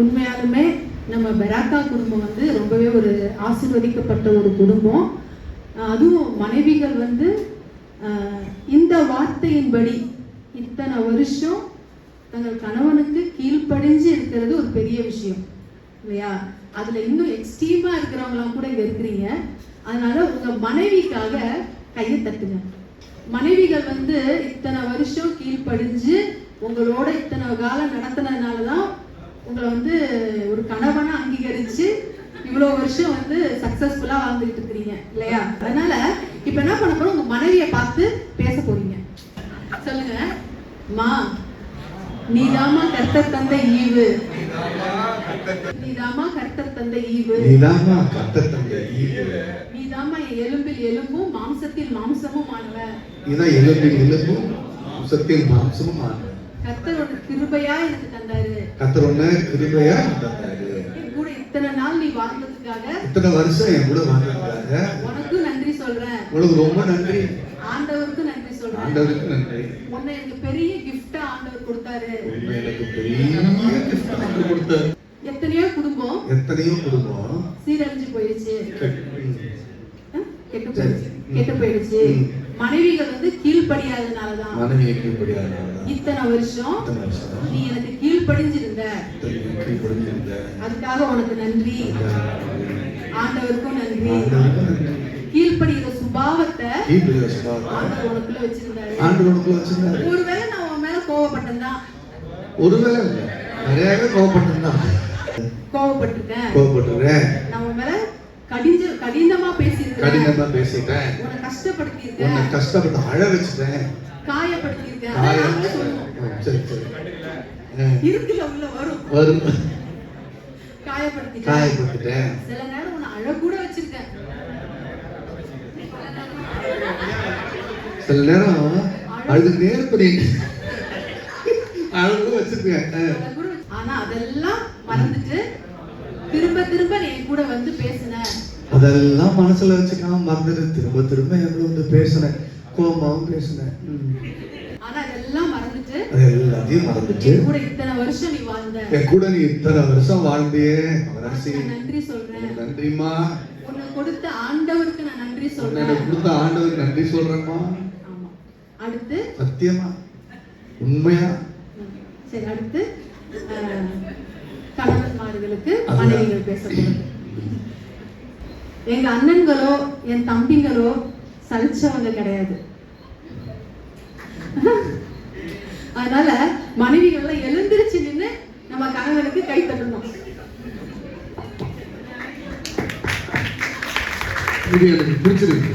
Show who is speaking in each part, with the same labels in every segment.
Speaker 1: உண்மையாலுமே நம்ம பெராக்கா குடும்பம் வந்து ரொம்பவே ஒரு ஆசிர்வதிக்கப்பட்ட ஒரு குடும்பம். அதுவும் மனைவிகள் வந்து இந்த வார்த்தையின்படி இத்தனை வருஷம் தங்கள் கணவனுக்கு கீழ்ப்படிஞ்சு இருக்கிறது ஒரு பெரிய விஷயம். இல்லையா? அதுல இன்னும் எக்ஸ்ட்ரீமா இருக்கிறவங்களாம் கூட இங்க இருக்கிறீங்க. அதனால உங்க மனைவிக்காக கையை தட்டுங்க. மனைவிகள் வந்து இத்தனை வருஷம் கீழ்ப்படிஞ்சு உங்களோட இத்தனை காலம் நடத்தினதுனால தான் உங்களை வந்து ஒரு கணவனா அங்கீகரிச்சு இவ்வளோ வருஷம் வந்து சக்சஸ்ஃபுல்லா வாழ்ந்துட்டு இருக்கிறீங்க இல்லையா? அதனால இப்போ என்ன பண்ண போறோம்? உங்க மனைவியை பார்த்து பேச போறீங்க. சொல்லுங்க. மா நீதாமா கர்த்தர் தந்த ஈவு. நீதாமா கர்த்தர் தந்த ஈவு.
Speaker 2: நீதாம்மா கர்த்தர் தந்த ஈவு.
Speaker 1: நீதாமா எலும்பில் எலும்பும் மாம்சத்தில் மாம்சமும் ஆனவ
Speaker 2: இதான் எலும்பின் எலும்பும் மாம்சத்தின் மாம்சமும் ஆனவர்.
Speaker 1: கர்த்தர் ஒரு கிருபையா எனக்கு தந்தாரு.
Speaker 2: ஒண்ணு கிருபையா?
Speaker 1: இத்தனை நாள் நீ வாழ்ந்ததுக்காக
Speaker 2: இத்தனை வருஷம் என் கூட வாழ்ந்ததுக்காக.
Speaker 1: உனக்கும் நன்றி சொல்றேன்.
Speaker 2: உங்களுக்கு ரொம்ப நன்றி.
Speaker 1: ஆண்டவருக்கும் நன்றி சொல்றேன்.
Speaker 2: ஆண்டவருக்கு நன்றி.
Speaker 1: உன்னை எனக்கு பெரிய கிஃப்டா ஆண்டவர் கொடுத்தாரு.
Speaker 2: எனக்கு பெரிய gift ஆண்டவர் கொடுத்தாரு.
Speaker 1: எத்தனையோ குடும்பம்
Speaker 2: எத்தனையோ குடும்பம்
Speaker 1: சீரழிஞ்சு போயிடுச்சு கெட்டு. போயிடுச்சு போயிடுச்சு. மனைவிகள் வந்து கீழ்ப்படியாதனாலதான்
Speaker 2: மனைவியை கீழ்படியாத
Speaker 1: இத்தனை வருஷம் நீ எனக்கு
Speaker 2: கீழ்படிஞ்சிருந்த
Speaker 1: அதுக்காக உனக்கு நன்றி. ஆண்டவருக்கும் நன்றி.
Speaker 2: கீழ்படிகிற சுபாவத்தை
Speaker 1: ஆண்டவர் உனக்குள்ள வச்சிருந்தாரு. ஒருவேளை நான் உன் மேல கோவப்பட்டேன்தான்
Speaker 2: ஒருவேளை இல்லை. நிறையவே கோவப்பட்டிருந்தான்
Speaker 1: கோவப்பட்டிருக்கேன்.
Speaker 2: கோவப்பட்டுறேன்
Speaker 1: நான் உன் மேல கடிஞ்ச பேசியிருக்கேன்
Speaker 2: கடினமா பேசிட்டேன்.
Speaker 1: உன்னை
Speaker 2: கஷ்டப்பட்டு அழ வச்சுட்டேன்.
Speaker 1: வரும்.
Speaker 2: காயப்பட்டுட்டேன்.
Speaker 1: சில நேரம் உன்னை அழ கூட வச்சிருக்கேன்.
Speaker 2: சில நேரம் அழுது நேர் பண்ணிட்டு அழுது வச்சிருக்கேன்.
Speaker 1: ஆனா அதெல்லாம் மறந்துட்டு திரும்ப திரும்ப நீ என் கூட வந்து பேசுன.
Speaker 2: அதெல்லாம் மனசுல வச்சுக்காம மறந்துட்டு திரும்ப திரும்ப எவ்வளவு வந்து பேசினேன். கோபமாவும் பேசினேன். எல்லாத்தையும் மறந்துட்டு
Speaker 1: என் கூட நீ
Speaker 2: இத்தனை வருஷம் வாழ்ந்தியே
Speaker 1: சொல்றேன்.
Speaker 2: நன்றிம்மா.
Speaker 1: உன்னை கொடுத்த ஆண்டவருக்கு நான் நன்றி சொல்றேன்.
Speaker 2: கொடுத்த ஆண்டவருக்கு நன்றி சொல்றேம்மா.
Speaker 1: ஆமா. அடுத்து?
Speaker 2: சத்தியமா? உண்மையா?
Speaker 1: சரி அடுத்து கணவன்மார்களுக்கு. மனைவிகள் பேச எங்க அண்ணன்களோ என் தம்பிங்களோ சலிச்சவங்க கிடையாது. அதனால மனைவிகள்லாம் எழுந்திருச்சு நின்னு நம்ம கணவனுக்கு கை தட்டணும்.
Speaker 2: இது எனக்கு பிடிச்சிருக்கு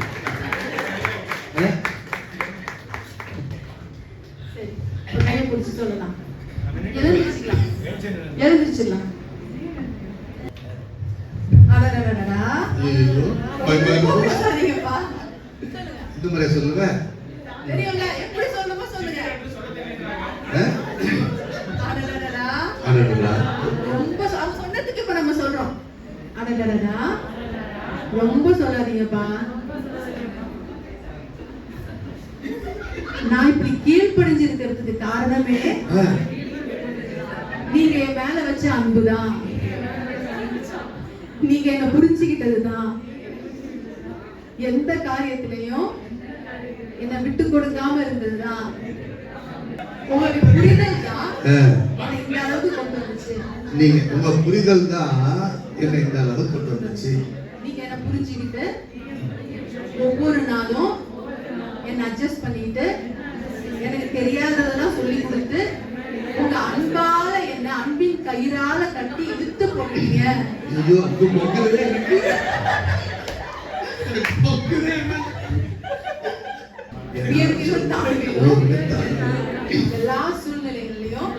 Speaker 1: சொல்லலாம். எழுந்திருச்சுக்கலாம். எழுந்திருச்சுக்கலாம் நம்ம சொல்றோம். அடடடடா. ரொம்ப சொல்லாதீங்கப்பா. நான் இப்படி கீழ்ப்படிஞ்சு இருக்கிறதுக்கு காரணமே நீங்க என் மேல வச்ச அன்புதான். நீங்க என்ன புரிஞ்சுக்கிட்டதுதான். எந்த காரியத்திலையும் என்ன விட்டு கொடுக்காம இருந்ததுதான் உங்களுக்கு புரிதல் தான் இந்த அளவுக்கு கொண்டு வந்துச்சு.
Speaker 2: நீங்க உங்க புரிதல் தான் என்னை இந்த அளவு கொண்டு வந்துச்சு.
Speaker 1: நீங்க என்ன புரிஞ்சுக்கிட்டு ஒவ்வொரு நாளும் என்ன அட்ஜஸ்ட் பண்ணிட்டு எனக்கு தெரியாததெல்லாம் சொல்லி கொடுத்து உங்க அன்பால என்ன அன்பின் கயிறால கட்டி இழுத்து போட்டீங்க.
Speaker 2: ஐயோ
Speaker 1: உயர்விலும் தாழ்விலும் எல்லா சூழ்நிலைகளிலும்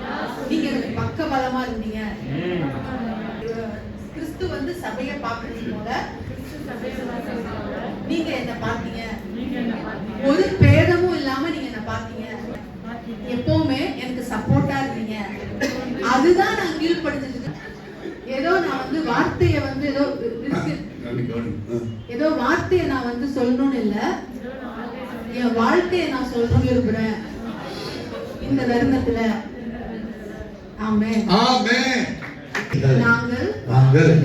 Speaker 1: நீங்க எனக்கு பக்க பலமா இருந்தீங்க. கிறிஸ்து வந்து சபையை பார்க்கறது போல நீங்க என்ன பார்த்தீங்க? ஒரு பேதமும் இல்லாம நீங்க என்ன பார்த்தீங்க? எப்பவுமே எனக்கு சப்போர்ட்டா இருந்தீங்க. அதுதான் நான் கீழ்படுத்திட்டு ஏதோ நான் வந்து வார்த்தையை வந்து ஏதோ ஏதோ வார்த்தையை நான் வந்து சொல்லணும்னு இல்ல. என் வாழ்க்கையை நான் சொல்லணும்னு விரும்புறேன். இந்த தருணத்துல. ஆமே
Speaker 2: ஆமென். நீங்கள்
Speaker 1: நாங்கள்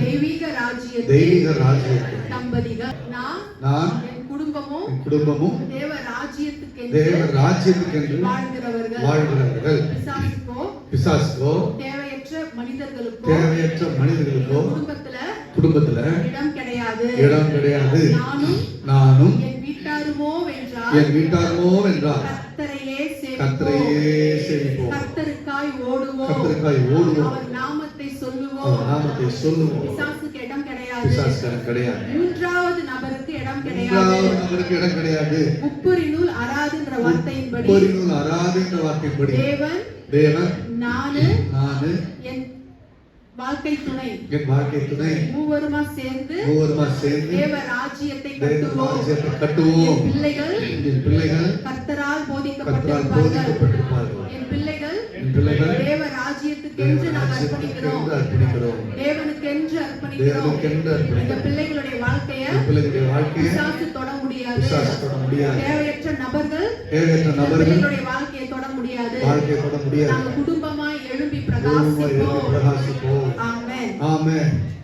Speaker 1: தெய்வீக ராஜ்யத்தில்
Speaker 2: தெய்வீக ராஜ்யத்தில்
Speaker 1: தம்பதிகள். நான்
Speaker 2: நான்
Speaker 1: என் குடும்பமும்
Speaker 2: குடும்பமும்
Speaker 1: தேவ ராஜ்யத்துக்கு
Speaker 2: தேவ ராஜ்யத்துக்கென்று
Speaker 1: வாழ்கிறவர்கள்.
Speaker 2: வாழ்கிறவர்கள்.
Speaker 1: பிசாசுக்கோ
Speaker 2: பிசாசுக்கோ
Speaker 1: தேவையற்ற மனிதர்களுக்கோ
Speaker 2: தேவையற்ற மனிதர்களுக்கோ
Speaker 1: குடும்பத்துல
Speaker 2: குடும்பத்துல
Speaker 1: இடம் கிடையாது.
Speaker 2: இடம் கிடையாது.
Speaker 1: நானும் என் வீட்டாருமோ
Speaker 2: என்றார் கத்தரையே
Speaker 1: ஓடுவோம்.
Speaker 2: கத்தருக்காய் ஓடுவோம்.
Speaker 1: அவர் நாமத்தை சொல்லுவோம்.
Speaker 2: நாமத்தை சொல்லுவோம்.
Speaker 1: பிசாசுக்கு இடம் கிடையாது.
Speaker 2: பிசாசுக்கு கிடையாது.
Speaker 1: மூன்றாவது நபருக்கு இடம் கிடையாது.
Speaker 2: மூன்றாவது நபருக்கு இடம் கிடையாது.
Speaker 1: உப்புரினுள் அராதுன்ற வார்த்தையின்படி.
Speaker 2: பொறிநூல் அறாது என்ற வார்த்தைப்படி
Speaker 1: தேவன்
Speaker 2: தேவன்
Speaker 1: நானு
Speaker 2: நானு
Speaker 1: என் வாழ்க்கை துணை.
Speaker 2: என் வாழ்க்கை துணை.
Speaker 1: மூவருமா சேர்ந்து
Speaker 2: மூவருமா சேர்ந்து
Speaker 1: தேவ ராஜ்யத்தை கட்டுவோம்.
Speaker 2: ராஜ்யத்தை கட்டுவோம்.
Speaker 1: என் பிள்ளைகள்
Speaker 2: என் பிள்ளைகள்
Speaker 1: கர்த்தரால் போதிக்கப்பட்டிருப்பார்கள்.
Speaker 2: போதிக்கப்பட்டிருப்பார்கள்.
Speaker 1: என் பிள்ளைகள்
Speaker 2: என் பிள்ளைகள்
Speaker 1: தேவ
Speaker 2: தேவ
Speaker 1: ராஜ்யத்துக்கென்று நாம் அர்ப்பணிக்கிறோம்.
Speaker 2: ராஜ்யத்துக்கென்று அர்ப்பணிக்கிறோம்.
Speaker 1: தேவனுக்கென்று அர்ப்பணிக்கிறோம்.
Speaker 2: தேவனுக்கென்று
Speaker 1: இந்த பிள்ளைகளுடைய வாழ்க்கைய
Speaker 2: பிள்ளைகளுடைய
Speaker 1: தொட முடியாது.
Speaker 2: பிசாசு தொட முடியாது.
Speaker 1: தேவையற்ற நபர்கள்
Speaker 2: தேவையற்ற
Speaker 1: இந்த
Speaker 2: நபர்கள்
Speaker 1: பிள்ளைகளுடைய வாழ்க்கையை தொட முடியாது.
Speaker 2: வாழ்க்கையை தொட முடியாது.
Speaker 1: நாங்கள் குடும்பமாய் எழும்பி
Speaker 2: எழுந்து
Speaker 1: பிரகாசிப்போம்.
Speaker 2: பிரகாசிப்போம். Amen.